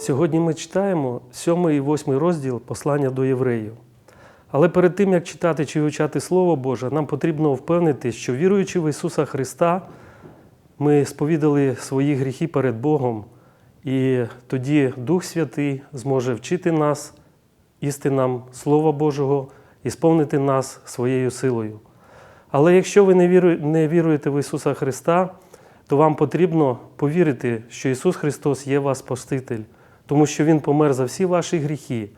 Сьогодні ми читаємо 7 і 8 розділ послання до євреїв. Але перед тим, як читати чи вивчати Слово Боже, нам потрібно впевнити, що віруючи в Ісуса Христа, ми сповідали свої гріхи перед Богом, і тоді Дух Святий зможе вчити нас істинам Слова Божого і сповнити нас своєю силою. Але якщо ви не віруєте в Ісуса Христа, то вам потрібно повірити, що Ісус Христос є ваш Спаситель, тому що Він помер за всі ваші гріхи.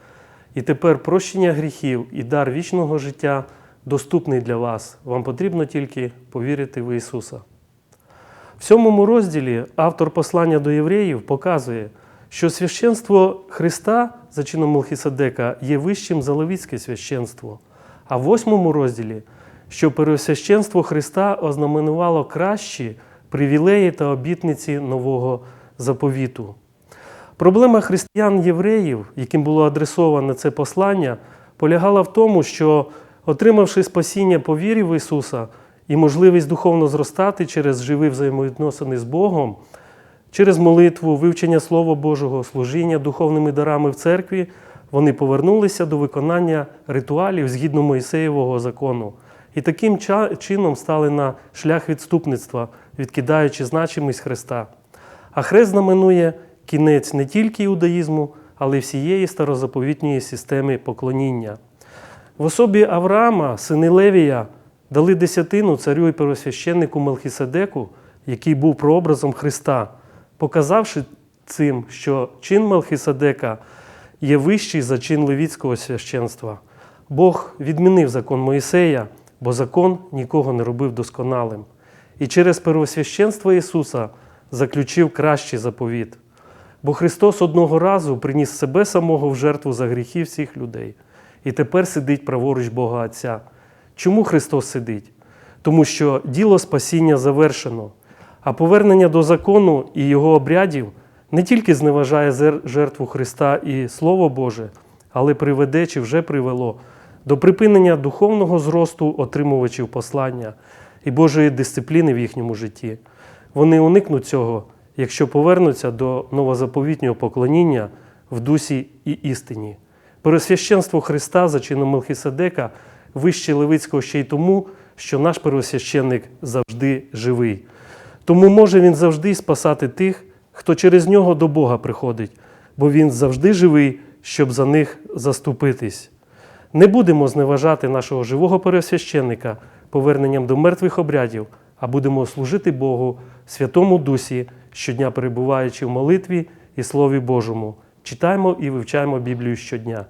І тепер прощення гріхів і дар вічного життя доступний для вас. Вам потрібно тільки повірити в Ісуса. В сьомому розділі автор послання до євреїв показує, що священство Христа за чином Мелхіседека є вищим за левіцьке священство. А в восьмому розділі, що пересвященство Христа ознаменувало кращі привілеї та обітниці нового заповіту. Проблема християн-євреїв, яким було адресоване це послання, полягала в тому, що, отримавши спасіння по вірі в Ісуса і можливість духовно зростати через живі взаємовідносини з Богом, через молитву, вивчення Слова Божого, служіння духовними дарами в церкві, вони повернулися до виконання ритуалів згідно Моїсеєвого закону. І таким чином стали на шлях відступництва, відкидаючи значимість Христа. А хрест знаменує кінець не тільки іудаїзму, але й всієї старозаповітньої системи поклоніння. В особі Авраама, сини Левія, дали десятину царю і первосвященнику Мелхіседеку, який був прообразом Христа, показавши цим, що чин Мелхіседека є вищий за чин левіцького священства. Бог відмінив закон Моїсея, бо закон нікого не робив досконалим. І через первосвященство Ісуса заключив кращий заповіт. Бо Христос одного разу приніс себе самого в жертву за гріхи всіх людей і тепер сидить праворуч Бога Отця. Чому Христос сидить? Тому що діло спасіння завершено, а повернення до закону і його обрядів не тільки зневажає жертву Христа і Слово Боже, але приведе чи вже привело до припинення духовного зросту отримувачів послання і Божої дисципліни в їхньому житті. Вони уникнуть цього, якщо повернуться до новозаповітнього поклоніння в дусі і істині. Пересвященство Христа за чином Мелхіседека вище Левицького ще й тому, що наш первосвященник завжди живий. Тому може він завжди спасати тих, хто через нього до Бога приходить, бо він завжди живий, щоб за них заступитись. Не будемо зневажати нашого живого пересвященника поверненням до мертвих обрядів, а будемо служити Богу Святому Дусі, щодня перебуваючи в молитві і Слові Божому. Читаємо і вивчаємо Біблію щодня.